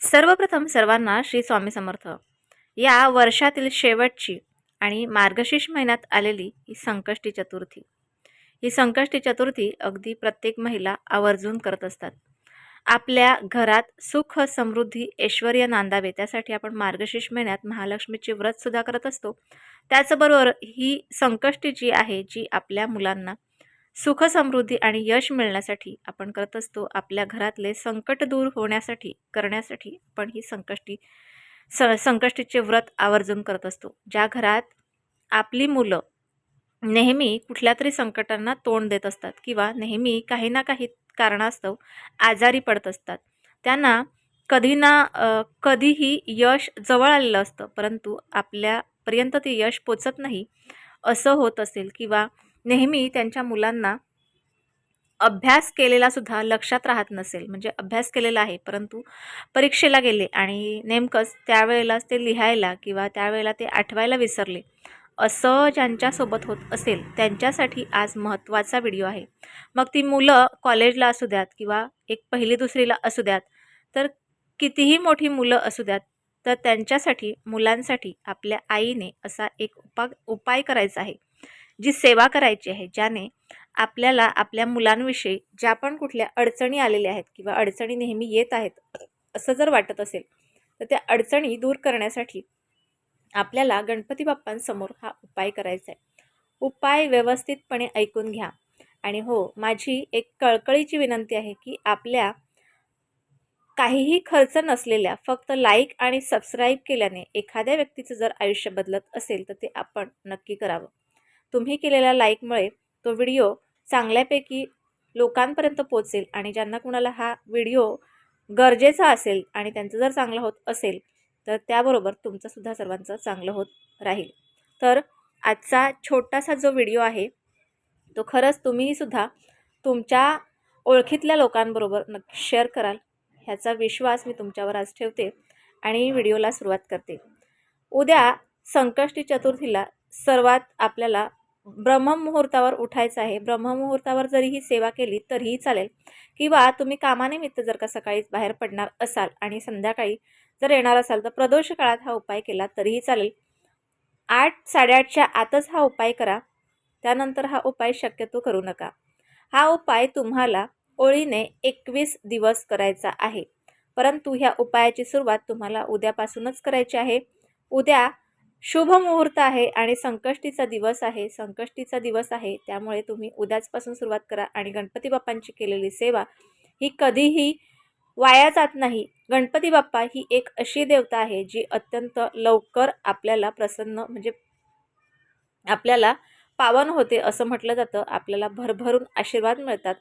सर्वप्रथम सर्वांना श्री स्वामी समर्थ. या वर्षातील शेवटची आणि मार्गशीर्ष महिन्यात आलेली ही संकष्टी चतुर्थी. ही संकष्टी चतुर्थी अगदी प्रत्येक महिला आवर्जून करत असतात. आपल्या घरात सुख समृद्धी ऐश्वर नांदावे त्यासाठी आपण मार्गशीर्ष महिन्यात महालक्ष्मीचे व्रतसुद्धा करत असतो. त्याचबरोबर ही संकष्टी जी आहे जी आपल्या मुलांना सुख समृद्धी आणि यश मिळण्यासाठी आपण करत असतो आपल्या घरातले संकट दूर होण्यासाठी करण्यासाठी आपण ही संकष्टी स संकष्टीचे व्रत आवर्जून करत असतो. ज्या घरात आपली मुलं नेहमी कुठल्या तरी संकटांना तोंड देत असतात किंवा नेहमी काही ना काही कारणास्तव आजारी पडत असतात त्यांना कधी ना कधीही यश जवळ आलेलं असतं परंतु आपल्यापर्यंत ते यश पोचत नाही असं होत असेल किंवा नेहमी त्यांच्या मुलांना अभ्यास केलेला सुद्धा लक्षात राहत नसेल. म्हणजे अभ्यास केलेला आहे परंतु परीक्षेला गेले आणि नेमकंच त्यावेळेलाच ते लिहायला किंवा त्यावेळेला ते आठवायला विसरले. असं ज्यांच्यासोबत होत असेल त्यांच्यासाठी आज महत्त्वाचा व्हिडिओ आहे. मग ती मुलं कॉलेजला असू द्यात किंवा एक पहिली दुसरीला असू द्यात तर कितीही मोठी मुलं असू द्यात तर त्यांच्यासाठी मुलांसाठी आपल्या आईने असा एक उपा उपाय करायचा आहे. जी सेवा करायची आहे ज्याने आपल्याला आपल्या मुलांविषयी ज्या पण कुठल्या अडचणी आलेल्या आहेत किंवा अडचणी नेहमी येत आहेत असं जर वाटत असेल तर त्या अडचणी दूर करण्यासाठी आपल्याला गणपती बाप्पांसमोर हा उपाय करायचा आहे. उपाय व्यवस्थितपणे ऐकून घ्या. आणि हो माझी एक कळकळीची विनंती आहे की आपल्या काहीही खर्च नसलेल्या फक्त लाईक आणि सबस्क्राईब केल्याने एखाद्या व्यक्तीचं जर आयुष्य बदलत असेल तर ते आपण नक्की करावं. तुम्ही केलेल्या लाईकमुळे तो व्हिडिओ चांगल्यापैकी लोकांपर्यंत पोचेल आणि ज्यांना कुणाला हा व्हिडिओ गरजेचा असेल आणि त्यांचं जर चांगलं होत असेल तर त्याबरोबर तुमचंसुद्धा सर्वांचं चांगलं होत राहील. तर आजचा छोटासा जो व्हिडिओ आहे तो खरंच तुम्हीसुद्धा तुमच्या ओळखीतल्या लोकांबरोबर नक्की शेअर कराल ह्याचा विश्वास मी तुमच्यावर आज ठेवते आणि व्हिडिओला सुरुवात करते. उद्या संकष्टी चतुर्थीला सर्वात आपल्याला ब्रह्ममुहूर्तावर उठायचं आहे. ब्रह्ममुहूर्तावर जरी ही सेवा केली तरीही चालेल. किंवा तुम्ही कामानिमित्त जर का सकाळीच बाहेर पडणार असाल आणि संध्याकाळी जर येणार असाल तर प्रदोष काळात हा उपाय केला तरीही चालेल. आठ साडेआठच्या आतच हा उपाय करा. त्यानंतर हा उपाय शक्यतो करू नका. हा उपाय तुम्हाला ओळीने एकवीस दिवस करायचा आहे. परंतु ह्या उपायाची सुरुवात तुम्हाला उद्यापासूनच करायची आहे. उद्या शुभ मुहूर्त आहे आणि संकष्टीचा दिवस आहे. संकष्टीचा दिवस आहे. त्यामुळे तुम्ही उद्याचपासून सुरुवात करा आणि गणपती बाप्पांची केलेली सेवा ही कधीही वाया जात नाही. गणपती बाप्पा ही एक अशी देवता आहे जी अत्यंत लवकर आपल्याला प्रसन्न म्हणजे आपल्याला पावन होते असं म्हटलं जातं. आपल्याला भरभरून आशीर्वाद मिळतात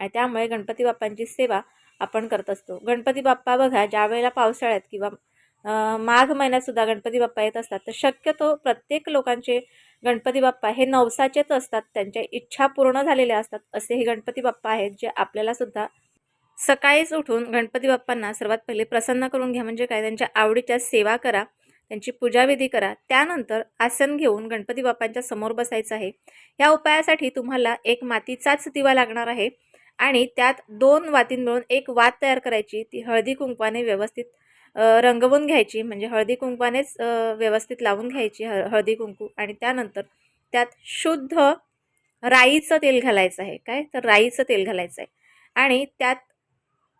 आणि त्यामुळे गणपती बाप्पांची सेवा आपण करत असतो. गणपती बाप्पा बघा ज्यावेळेला पावसाळ्यात किंवा माघ महिन्यातसुद्धा गणपती बाप्पा येत असतात. तर शक्यतो प्रत्येक लोकांचे गणपती बाप्पा हे नवसाचेच असतात. त्यांच्या इच्छा पूर्ण झालेल्या असतात. असे हे गणपती बाप्पा आहेत जे आपल्यालासुद्धा सकाळीच उठून गणपती बाप्पांना सर्वात पहिले प्रसन्न करून घ्या. म्हणजे काय? त्यांच्या आवडीच्या सेवा करा. त्यांची पूजाविधी करा. त्यानंतर आसन घेऊन गणपती बाप्पांच्या समोर बसायचं आहे. या उपायासाठी तुम्हाला एक मातीचाच दिवा लागणार आहे. आणि त्यात दोन वातीं मिळून एक वात तयार करायची. ती हळदी कुंकवाने व्यवस्थित रंगवून घ्यायची म्हणजे हळदी कुंकवानेच व्यवस्थित लावून घ्यायची ह हळदी कुंकू. आणि त्यानंतर त्यात शुद्ध राईचं तेल घालायचं आहे. काय? तर राईचं तेल घालायचं आहे. आणि त्यात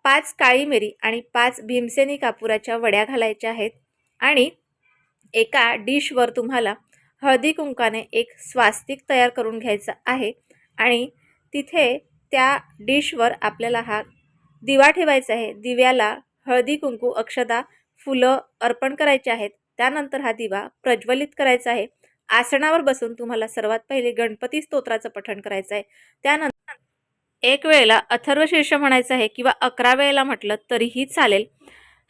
पाच काळी मिरी आणि पाच भीमसेनी कापुराच्या वड्या घालायच्या आहेत. आणि एका डिशवर तुम्हाला हळदी कुंकाने एक स्वास्तिक तयार करून घ्यायचं आहे. आणि तिथे त्या डिशवर आपल्याला हा दिवा ठेवायचा आहे. दिव्याला हळदी कुंकू अक्षदा फुलं अर्पण करायचे आहेत. त्यानंतर हा दिवा प्रज्वलित करायचा आहे. आसनावर बसून तुम्हाला सर्वात पहिले गणपती स्तोत्राचं पठण करायचं आहे. त्यानंतर एक वेळेला अथर्वशीर्ष म्हणायचं आहे किंवा अकरा वेळेला म्हटलं तरीही चालेल.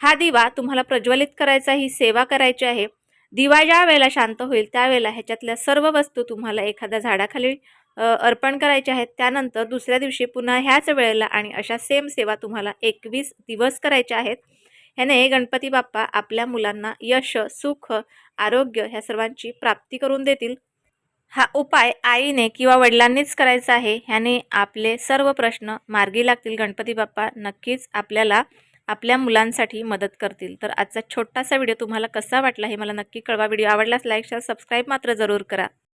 हा दिवा तुम्हाला प्रज्वलित करायचा ही सेवा करायची आहे. दिवा ज्या वेळेला शांत होईल त्यावेळेला ह्याच्यातल्या सर्व वस्तू तुम्हाला एखाद्या झाडाखाली अर्पण करायच्या आहेत. त्यानंतर दुसऱ्या दिवशी पुन्हा ह्याच वेळेला आणि अशा सेम सेवा तुम्हाला एकवीस दिवस करायच्या आहेत. ह्याने गणपती बाप्पा आपल्या मुलांना यश सुख आरोग्य ह्या सर्वांची प्राप्ती करून देतील. हा उपाय आईने किंवा वडिलांनीच करायचा आहे. ह्याने आपले सर्व प्रश्न मार्गी लागतील. गणपती बाप्पा नक्कीच आपल्याला आपल्या मुलांसाठी मदत करतील. तर आजचा छोटासा व्हिडिओ तुम्हाला कसा वाटला हे मला नक्की कळवा. व्हिडिओ आवडल्यास लाईक शेअर सबस्क्राईब मात्र जरूर करा.